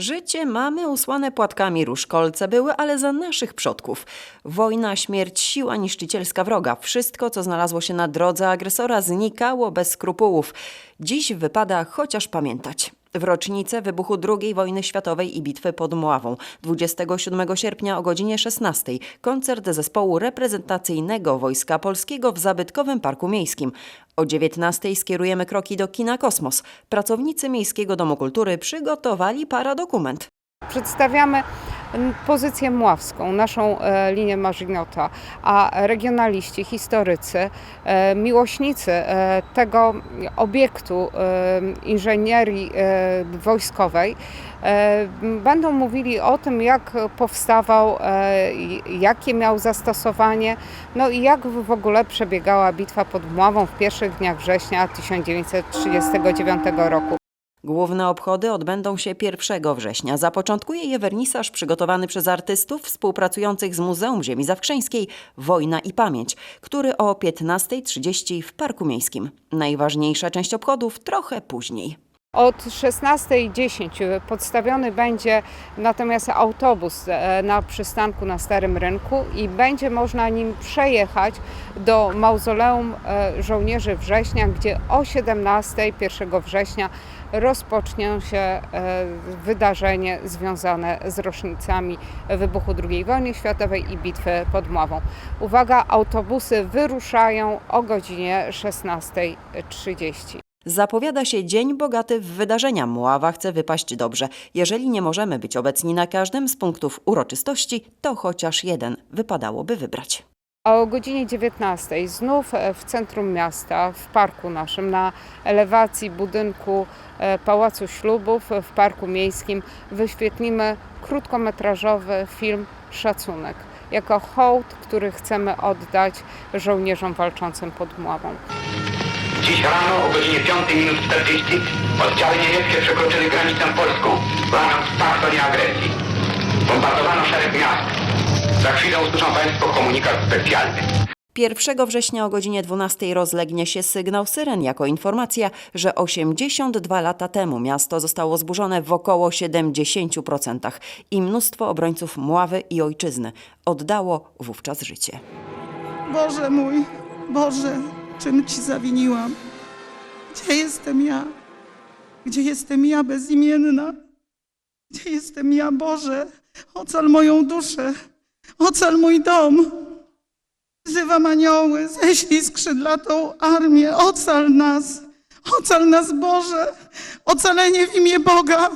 Życie mamy usłane płatkami róż, kolce były, ale za naszych przodków. Wojna, śmierć, siła niszczycielska wroga. Wszystko, co znalazło się na drodze agresora, znikało bez skrupułów. Dziś wypada chociaż pamiętać. W rocznicę wybuchu II wojny światowej i bitwy pod Mławą 27 sierpnia o godzinie 16 koncert zespołu reprezentacyjnego Wojska Polskiego w zabytkowym Parku Miejskim. O 19 skierujemy kroki do kina Kosmos. Pracownicy Miejskiego Domu Kultury przygotowali paradokument. Przedstawiamy pozycję mławską, naszą e, linię Marzinota, a regionaliści, historycy, e, miłośnicy e, tego obiektu inżynierii wojskowej będą mówili o tym, jak powstawał, jakie miał zastosowanie, no i jak w ogóle przebiegała bitwa pod Mławą w pierwszych dniach września 1939 roku. Główne obchody odbędą się 1 września. Zapoczątkuje je wernisaż przygotowany przez artystów współpracujących z Muzeum Ziemi Zawkrzeńskiej Wojna i Pamięć, który o 15.30 w Parku Miejskim. Najważniejsza część obchodów trochę później. Od 16.10 podstawiony będzie natomiast autobus e, na przystanku na Starym Rynku i będzie można nim przejechać do mauzoleum e, żołnierzy września, gdzie o 17.00 1 września rozpocznie się e, wydarzenie związane z rocznicami wybuchu II wojny światowej i bitwy pod Mławą. Uwaga, autobusy wyruszają o godzinie 16.30. Zapowiada się dzień bogaty w wydarzenia. Mława chce wypaść dobrze. Jeżeli nie możemy być obecni na każdym z punktów uroczystości, to chociaż jeden wypadałoby wybrać. O godzinie 19 znów e, w centrum miasta, w parku naszym, na elewacji budynku e, Pałacu Ślubów w Parku Miejskim wyświetlimy krótkometrażowy film Szacunek. Jako hołd, który chcemy oddać żołnierzom walczącym pod Mławą. Dziś rano o godzinie 5 minut 40 oddziały niemieckie przekroczyły granicę polską, łamiąc pakt o nieagresji. Bombardowano szereg miast. Za chwilę usłyszą Państwo komunikat specjalny. 1 września o godzinie 12 rozlegnie się sygnał syren jako informacja, że 82 lata temu miasto zostało zburzone w około 70% i mnóstwo obrońców Mławy i ojczyzny oddało wówczas życie. Boże mój, Boże, czym Ci zawiniłam? Gdzie jestem ja? Gdzie jestem ja bezimienna? Gdzie jestem ja, Boże? Ocal moją duszę, ocal mój dom. Wzywam anioły, ześlij skrzydlatą armię, ocal nas, ocal nas, Boże, ocalenie w imię Boga.